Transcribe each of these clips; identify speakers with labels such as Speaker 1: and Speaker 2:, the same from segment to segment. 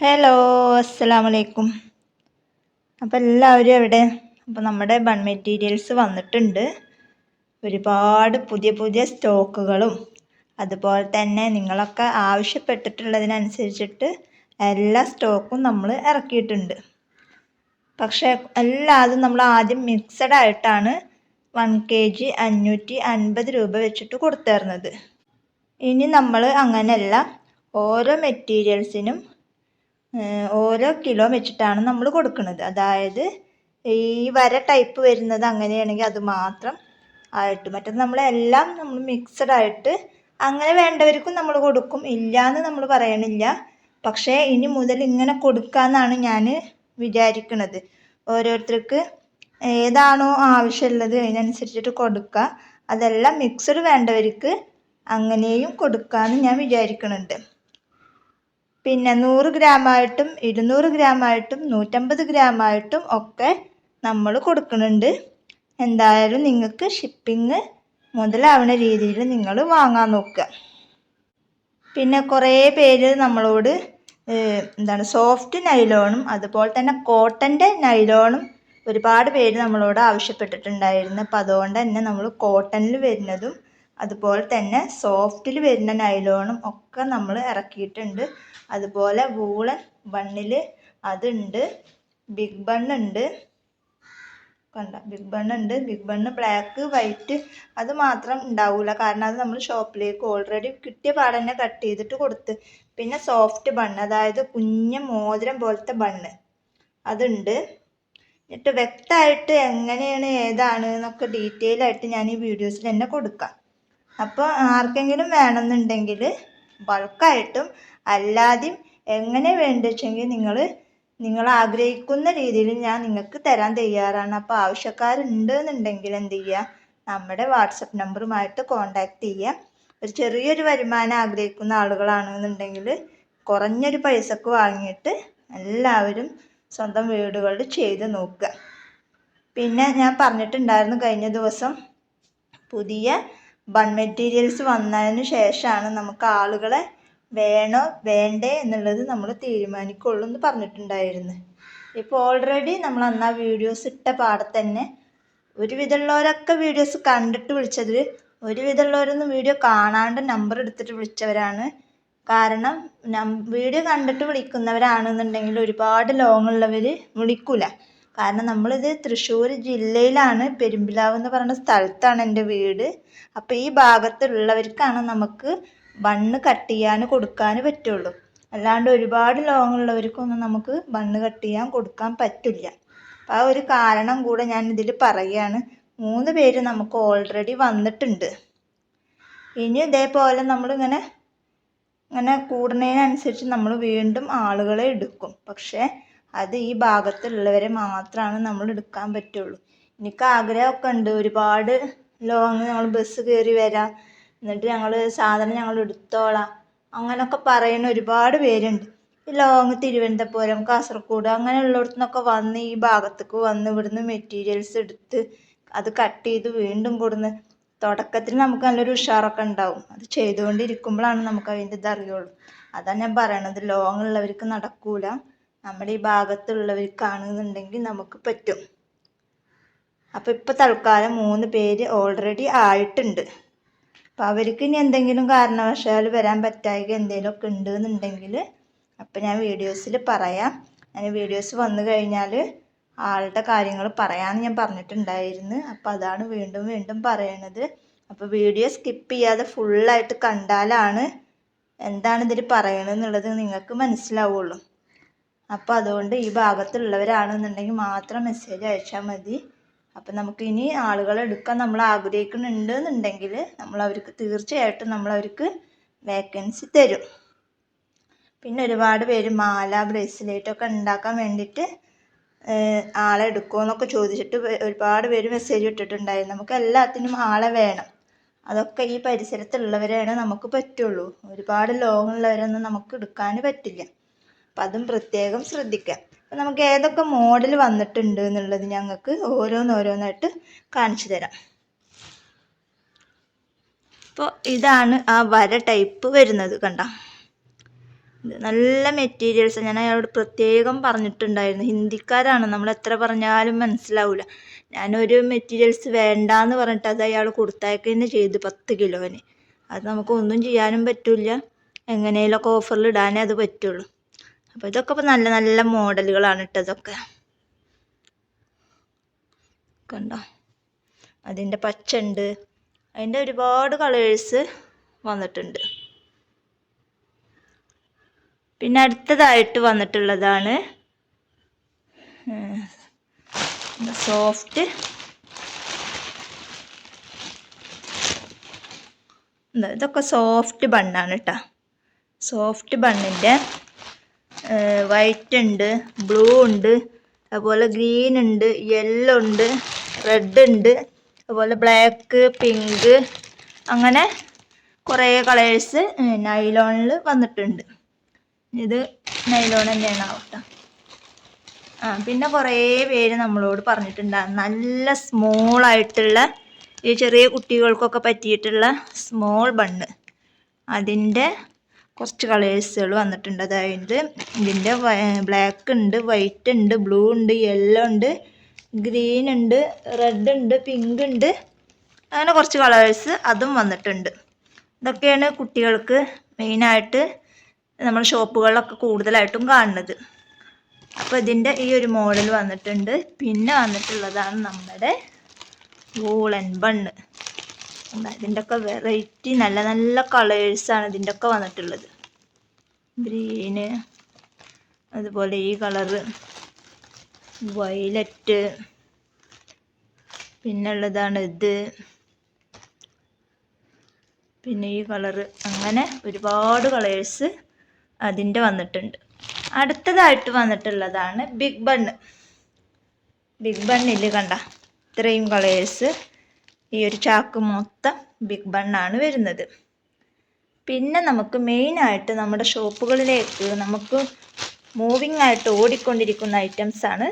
Speaker 1: Hello അസ്സലാമു അലൈക്കും അപ്പം എല്ലാവരും എവിടെ? അപ്പം നമ്മുടെ ബൺ മെറ്റീരിയൽസ് വന്നിട്ടുണ്ട്. ഒരുപാട് പുതിയ പുതിയ സ്റ്റോക്കുകളും അതുപോലെ തന്നെ നിങ്ങളൊക്കെ ആവശ്യപ്പെട്ടിട്ടുള്ളതിനനുസരിച്ചിട്ട് എല്ലാ സ്റ്റോക്കും നമ്മൾ ഇറക്കിയിട്ടുണ്ട്. പക്ഷേ എല്ലാതും നമ്മൾ ആദ്യം മിക്സഡ് ആയിട്ടാണ് വൺ കെ ജി അഞ്ഞൂറ്റി അൻപത് രൂപ വെച്ചിട്ട് കൊടുത്തിരുന്നത് ഇനി നമ്മൾ അങ്ങനെയല്ല ഓരോ മെറ്റീരിയൽസിനും ഓരോ കിലോ വെച്ചിട്ടാണ് നമ്മൾ കൊടുക്കുന്നത്. അതായത് ഈ വര ടൈപ്പ് വരുന്നത് അങ്ങനെയാണെങ്കിൽ അത് മാത്രം ആയിട്ട് മറ്റത് നമ്മളെല്ലാം നമ്മൾ മിക്സഡ് ആയിട്ട് അങ്ങനെ വേണ്ടവർക്കും നമ്മൾ കൊടുക്കും. ഇല്ല എന്ന് നമ്മൾ പറയണില്ല. പക്ഷേ ഇനി മുതൽ ഇങ്ങനെ കൊടുക്കാമെന്നാണ് ഞാൻ വിചാരിക്കുന്നത് ഓരോരുത്തർക്ക് ഏതാണോ ആവശ്യമുള്ളത് അതിനനുസരിച്ചിട്ട് കൊടുക്കുക. അതെല്ലാം മിക്സഡ് വേണ്ടവർക്ക് അങ്ങനെയും കൊടുക്കാമെന്ന് ഞാൻ വിചാരിക്കുന്നുണ്ട് പിന്നെ നൂറ് ഗ്രാമായിട്ടും ഇരുന്നൂറ് ഗ്രാമായിട്ടും നൂറ്റമ്പത് ഗ്രാമായിട്ടും ഒക്കെ നമ്മൾ കൊടുക്കുന്നുണ്ട്. എന്തായാലും നിങ്ങൾക്ക് ഷിപ്പിങ് മുതലാവുന്ന രീതിയിൽ നിങ്ങൾ വാങ്ങാൻ നോക്കുക. പിന്നെ കുറേ പേര് നമ്മളോട് എന്താണ് സോഫ്റ്റ് നൈലോണും അതുപോലെ തന്നെ കോട്ടന്റെ നൈലോണും ഒരുപാട് പേര് നമ്മളോട് ആവശ്യപ്പെട്ടിട്ടുണ്ടായിരുന്നു. അപ്പം അതുകൊണ്ട് തന്നെ നമ്മൾ കോട്ടണിൽ വരുന്നതും അതുപോലെ തന്നെ സോഫ്റ്റിൽ വരുന്ന നൈലോണും ഒക്കെ നമ്മൾ ഇറക്കിയിട്ടുണ്ട്. അതുപോലെ വൂളൻ ബണ്ണിൽ അതുണ്ട് ബിഗ് ബണ്ണുണ്ട് കണ്ട ബിഗ് ബണ്ണുണ്ട് ബിഗ് ബണ്ണ് ബ്ലാക്ക് വൈറ്റ് അത് മാത്രം ഉണ്ടാവില്ല കാരണം അത് നമ്മൾ ഷോപ്പിലേക്ക് ഓൾറെഡി കിട്ടിയ പാട് തന്നെ കട്ട് ചെയ്തിട്ട് കൊടുത്ത്. പിന്നെ സോഫ്റ്റ് ബണ്ണ് അതായത് കുഞ്ഞ മോതിരം പോലത്തെ ബണ്ണ് അതുണ്ട്. എന്നിട്ട് വ്യക്തമായിട്ട് എങ്ങനെയാണ് ഏതാണ് എന്നൊക്കെ ഡീറ്റെയിൽ ആയിട്ട് ഞാൻ ഈ വീഡിയോസിൽ തന്നെ കൊടുക്കാം. അപ്പോൾ ആർക്കെങ്കിലും വേണമെന്നുണ്ടെങ്കിൽ ബൾക്കായിട്ടും അല്ലാതെയും എങ്ങനെ വേണ്ടിച്ചെങ്കിൽ നിങ്ങൾ നിങ്ങൾ ആഗ്രഹിക്കുന്ന രീതിയിൽ ഞാൻ നിങ്ങൾക്ക് തരാൻ തയ്യാറാണ്. അപ്പോൾ ആവശ്യക്കാരുണ്ട് എന്നുണ്ടെങ്കിൽ എന്ത് ചെയ്യുക നമ്മുടെ വാട്സപ്പ് നമ്പറുമായിട്ട് കോണ്ടാക്ട് ചെയ്യുക ഒരു ചെറിയൊരു വരുമാനം ആഗ്രഹിക്കുന്ന ആളുകളാണെന്നുണ്ടെങ്കിൽ കുറഞ്ഞൊരു പൈസക്ക് വാങ്ങിയിട്ട് എല്ലാവരും സ്വന്തം വീടുകളിൽ ചെയ്ത് നോക്കുക. പിന്നെ ഞാൻ പറഞ്ഞിട്ടുണ്ടായിരുന്നു കഴിഞ്ഞ ദിവസം പുതിയ ബൺ മെറ്റീരിയൽസ് വന്നതിന് ശേഷമാണ് നമുക്ക് ആളുകളെ വേണോ വേണ്ടേ എന്നുള്ളത് നമ്മൾ തീരുമാനിക്കുള്ളൂ എന്ന് പറഞ്ഞിട്ടുണ്ടായിരുന്നു. ഇപ്പോൾ ഓൾറെഡി നമ്മൾ അന്ന് ആ വീഡിയോസ് ഇട്ട പാടെ തന്നെ ഒരുവിധമുള്ളവരൊക്കെ വീഡിയോസ് കണ്ടിട്ട് വിളിച്ചതിൽ ഒരുവിധമുള്ളവരൊന്നും വീഡിയോ കാണാണ്ട് നമ്പർ എടുത്തിട്ട് വിളിച്ചവരാണ്. കാരണം വീഡിയോ കണ്ടിട്ട് വിളിക്കുന്നവരാണെന്നുണ്ടെങ്കിൽ ഒരുപാട് ലോങ് ഉള്ളവർ വിളിക്കില്ല കാരണം നമ്മളിത് തൃശ്ശൂർ ജില്ലയിലാണ് പെരുമ്പിലാവ് എന്ന് പറയുന്ന സ്ഥലത്താണ് എന്റെ വീട്. അപ്പോൾ ഈ ഭാഗത്തുള്ളവർക്കാണ് നമുക്ക് ബണ്ണ് കട്ട് ചെയ്യാൻ കൊടുക്കാൻ പറ്റുള്ളൂ. അല്ലാണ്ട് ഒരുപാട് ലോങ്ങുള്ളവർക്കൊന്നും നമുക്ക് ബണ്ണ് കട്ട് ചെയ്യാൻ കൊടുക്കാൻ പറ്റില്ല. അപ്പോൾ ആ ഒരു കാരണം കൂടെ ഞാൻ ഇതിൽ പറയുകയാണ്. മൂന്ന് പേര് നമുക്ക് ഓൾറെഡി വന്നിട്ടുണ്ട്. ഇനി ഇതേപോലെ നമ്മളിങ്ങനെ ഇങ്ങനെ കൂടുന്നതിനനുസരിച്ച് നമ്മൾ വീണ്ടും ആളുകളെ എടുക്കും. പക്ഷേ അത് ഈ ഭാഗത്തുള്ളവരെ മാത്രമാണ് നമ്മൾ എടുക്കാൻ പറ്റുള്ളൂ. എനിക്ക് ആഗ്രഹമൊക്കെ ഉണ്ട്. ഒരുപാട് ലോങ്ങ് ഞങ്ങൾ ബസ് കയറി വരാം. എന്നിട്ട് ഞങ്ങൾ സാധനം ഞങ്ങൾ എടുത്തോളാം. അങ്ങനെയൊക്കെ പറയുന്ന ഒരുപാട് പേരുണ്ട്. ലോങ് തിരുവനന്തപുരം കാസർഗോഡ് അങ്ങനെയുള്ളിടത്തു നിന്നൊക്കെ വന്ന് ഈ ഭാഗത്തേക്ക് വന്ന് ഇവിടുന്ന് മെറ്റീരിയൽസ് എടുത്ത് അത് കട്ട് ചെയ്ത് വീണ്ടും കൊടുന്ന് തുടക്കത്തിൽ നമുക്ക് നല്ലൊരു ഉഷാറൊക്കെ ഉണ്ടാവും. അത് ചെയ്തുകൊണ്ടിരിക്കുമ്പോഴാണ് നമുക്ക് അതിന്റെ ഇതറിയുള്ളൂ അതാണ് ഞാൻ പറയണത്. ലോങ് ഉള്ളവർക്ക് നടക്കൂല. നമ്മുടെ ഈ ഭാഗത്തുള്ളവർക്കാണെന്നുണ്ടെങ്കിൽ നമുക്ക് പറ്റും. അപ്പോൾ ഇപ്പോൾ തൽക്കാലം മൂന്ന് പേര് ഓൾറെഡി ആയിട്ടുണ്ട്. അപ്പോൾ അവർക്ക് ഇനി എന്തെങ്കിലും കാരണവശാൽ വരാൻ പറ്റായിക എന്തെങ്കിലുമൊക്കെ ഉണ്ട് എന്നുണ്ടെങ്കിൽ അപ്പോൾ ഞാൻ വീഡിയോസിൽ പറയാം. ഞാൻ വീഡിയോസ് വന്നു കഴിഞ്ഞാൽ ആളുടെ കാര്യങ്ങൾ പറയാമെന്ന് ഞാൻ പറഞ്ഞിട്ടുണ്ടായിരുന്നു. അപ്പോൾ അതാണ് വീണ്ടും വീണ്ടും പറയണത്. അപ്പോൾ വീഡിയോ സ്കിപ്പ് ചെയ്യാതെ ഫുള്ളായിട്ട് കണ്ടാലാണ് എന്താണ് ഇതിൽ പറയണതെന്നുള്ളത് നിങ്ങൾക്ക് മനസ്സിലാവുള്ളൂ. അപ്പോൾ അതുകൊണ്ട് ഈ ഭാഗത്തുള്ളവരാണെന്നുണ്ടെങ്കിൽ മാത്രം മെസ്സേജ് അയച്ചാൽ മതി. അപ്പം നമുക്ക് ഇനി ആളുകളെ എടുക്കാൻ നമ്മൾ ആഗ്രഹിക്കുന്നുണ്ട് എന്നുണ്ടെങ്കിൽ നമ്മൾ അവർക്ക് തീർച്ചയായിട്ടും നമ്മൾ അവർക്ക് വേക്കൻസി തരും. പിന്നെ ഒരുപാട് പേര് മാല ബ്രേസ്ലെറ്റൊക്കെ ഉണ്ടാക്കാൻ വേണ്ടിയിട്ട് ആളെ എടുക്കുമോ ചോദിച്ചിട്ട് ഒരുപാട് പേര് മെസ്സേജ് ഇട്ടിട്ടുണ്ടായിരുന്നു നമുക്ക് എല്ലാത്തിനും ആളെ വേണം. അതൊക്കെ ഈ പരിസരത്തുള്ളവരാണ് നമുക്ക് പറ്റുള്ളൂ. ഒരുപാട് ലോങ്ങുള്ളവരൊന്നും നമുക്ക് എടുക്കാൻ പറ്റില്ല. അപ്പം അതും പ്രത്യേകം ശ്രദ്ധിക്കുക. അപ്പം നമുക്ക് ഏതൊക്കെ മോഡൽ വന്നിട്ടുണ്ട് എന്നുള്ളത് ഞങ്ങൾക്ക് ഓരോന്നോരോന്നായിട്ട് കാണിച്ചു തരാം. അപ്പോൾ ഇതാണ് ആ വര ടൈപ്പ് വരുന്നത് കണ്ട? നല്ല മെറ്റീരിയൽസ് ഞാൻ അയാളോട് പ്രത്യേകം പറഞ്ഞിട്ടുണ്ടായിരുന്നു. ഹിന്ദിക്കാരാണ്. നമ്മൾ എത്ര പറഞ്ഞാലും മനസ്സിലാവില്ല ഞാനൊരു മെറ്റീരിയൽസ് വേണ്ടാന്ന് പറഞ്ഞിട്ട് അത് അയാൾ കൊടുത്തയക്കുക ചെയ്തു പത്ത് കിലോന്. അത് നമുക്ക് ഒന്നും ചെയ്യാനും പറ്റില്ല. എങ്ങനെയൊക്കെ ഓഫറിൽ ഇടാനേ അത് പറ്റുള്ളൂ. അപ്പോൾ ഇതൊക്കെ ഇപ്പോൾ നല്ല നല്ല മോഡലുകളാണ് ഇതൊക്കെ കണ്ടോ? അതിന്റെ പച്ച ഉണ്ട്. അതിന്റെ ഒരുപാട് കളേഴ്സ് വന്നിട്ടുണ്ട്. പിന്നെ അടുത്തതായിട്ട് വന്നിട്ടുള്ളതാണ് സോഫ്റ്റ് ഇതൊക്കെ സോഫ്റ്റ് ബണ്ണാണ് കേട്ടോ സോഫ്റ്റ് ബണ്ണിന്റെ വൈറ്റ് ഉണ്ട് ബ്ലൂ ഉണ്ട് അതുപോലെ ഗ്രീൻ ഉണ്ട് യെല്ലോ ഉണ്ട് റെഡ് ഉണ്ട് അതുപോലെ ബ്ലാക്ക് പിങ്ക് അങ്ങനെ കുറേ കളേഴ്സ് നൈലോണിൽ വന്നിട്ടുണ്ട്. ഇത് നൈലോൺ തന്നെയാണ് ആവട്ടെ. ആ പിന്നെ കുറേ പേര് നമ്മളോട് പറഞ്ഞിട്ടുണ്ടാകും നല്ല സ്മോൾ ആയിട്ടുള്ള ഈ ചെറിയ കുട്ടികൾക്കൊക്കെ പറ്റിയിട്ടുള്ള സ്മോൾ ബണ്ണ് അതിന്റെ കുറച്ച് കളേഴ്സുകൾ വന്നിട്ടുണ്ട്. അതായത് ഇതിന്റെ ബ്ലാക്ക് ഉണ്ട് വൈറ്റ് ഉണ്ട് ബ്ലൂ ഉണ്ട് യെല്ലോ ഉണ്ട് ഗ്രീൻ ഉണ്ട് റെഡ് ഉണ്ട് പിങ്ക് ഉണ്ട്. അങ്ങനെ കുറച്ച് കളേഴ്സ് അതും വന്നിട്ടുണ്ട്. ഇതൊക്കെയാണ് കുട്ടികൾക്ക് മെയിനായിട്ട് നമ്മൾ ഷോപ്പുകളിലൊക്കെ കൂടുതലായിട്ടും കാണുന്നത്. അപ്പോൾ ഇതിന്റെ ഈ ഒരു മോഡൽ വന്നിട്ടുണ്ട്. പിന്നെ വന്നിട്ടുള്ളതാണ് നമ്മുടെ വൂളൻ ബണ്ണ് ഇതിന്റെ ഒക്കെ വെറൈറ്റി നല്ല നല്ല കളേഴ്സാണ് ഇതിന്റെ ഒക്കെ വന്നിട്ടുള്ളത്. ഗ്രീന് അതുപോലെ ഈ കളറ് വയലറ്റ് പിന്നുള്ളതാണ് ഇത്. പിന്നെ ഈ കളറ് അങ്ങനെ ഒരുപാട് കളേഴ്സ് അതിന്റെ വന്നിട്ടുണ്ട്. അടുത്തതായിട്ട് വന്നിട്ടുള്ളതാണ് ബിഗ് ബണ്ണ് ബിഗ് ബണ്ണിൽ കണ്ട? ഇത്രയും കളേഴ്സ് ഈ ഒരു ചാക്ക് മൊത്തം ബിഗ് ബണ്ണാണ് വരുന്നത്. പിന്നെ നമുക്ക് മെയിനായിട്ട് നമ്മുടെ ഷോപ്പുകളിലേക്ക് നമുക്ക് മൂവിങ് ആയിട്ട് ഓടിക്കൊണ്ടിരിക്കുന്ന ഐറ്റംസാണ്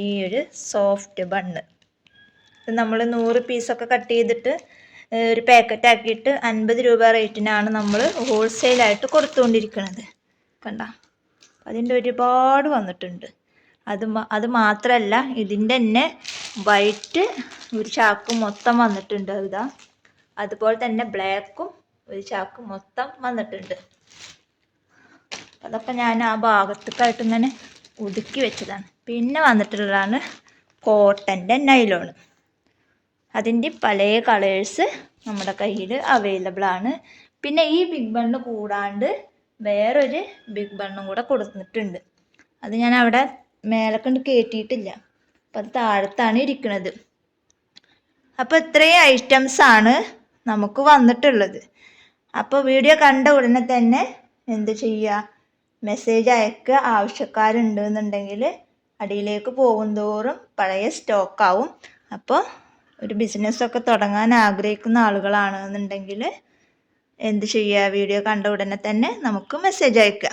Speaker 1: ഈ ഒരു സോഫ്റ്റ് ബണ്ണ് ഇത് നമ്മൾ നൂറ് പീസൊക്കെ കട്ട് ചെയ്തിട്ട് ഒരു പാക്കറ്റ് ആക്കിയിട്ട് അൻപത് രൂപ റേറ്റിനാണ് നമ്മൾ ഹോൾസെയിലായിട്ട് കൊടുത്തുകൊണ്ടിരിക്കുന്നത് കണ്ട? അതിന്റെ ഒരുപാട് വന്നിട്ടുണ്ട്. അത് അത് മാത്രമല്ല ഇതിന്റെ തന്നെ വൈറ്റ് ഒരു ചാക്ക് മൊത്തം വന്നിട്ടുണ്ട് ഇതാ. അതുപോലെ തന്നെ ബ്ലാക്കും ഒരു ചാക്ക് മൊത്തം വന്നിട്ടുണ്ട്. അതൊക്കെ ഞാൻ ആ ഭാഗത്തേക്കായിട്ട് ഇങ്ങനെ ഒതുക്കി വെച്ചതാണ്. പിന്നെ വന്നിട്ടുള്ളതാണ് കോട്ടന്റെ നൈലോണ്. അതിന്റെ പല കളേഴ്സ് നമ്മുടെ കയ്യിൽ അവൈലബിൾ ആണ് പിന്നെ ഈ ബിഗ് ബണ്ണ് കൂടാണ്ട് വേറൊരു ബിഗ് ബണ്ണും കൂടെ കൊടുത്തിട്ടുണ്ട്. അത് ഞാൻ അവിടെ മേലെ കൊണ്ട് കയറ്റിയിട്ടില്ല അപ്പം അത് താഴത്താണ് ഇരിക്കുന്നത് അപ്പോൾ ഇത്രയും ഐറ്റംസാണ് നമുക്ക് വന്നിട്ടുള്ളത്. അപ്പോൾ വീഡിയോ കണ്ട ഉടനെ തന്നെ എന്ത് ചെയ്യുക മെസ്സേജ് അയക്കുക ആവശ്യക്കാരുണ്ട് എന്നുണ്ടെങ്കിൽ അടിയിലേക്ക് പോകും തോറും പഴയ സ്റ്റോക്കാവും അപ്പോൾ ഒരു ബിസിനസ്സൊക്കെ തുടങ്ങാൻ ആഗ്രഹിക്കുന്ന ആളുകളാണെന്നുണ്ടെങ്കിൽ എന്ത് ചെയ്യുക വീഡിയോ കണ്ട ഉടനെ തന്നെ നമുക്ക് മെസ്സേജ് അയക്കുക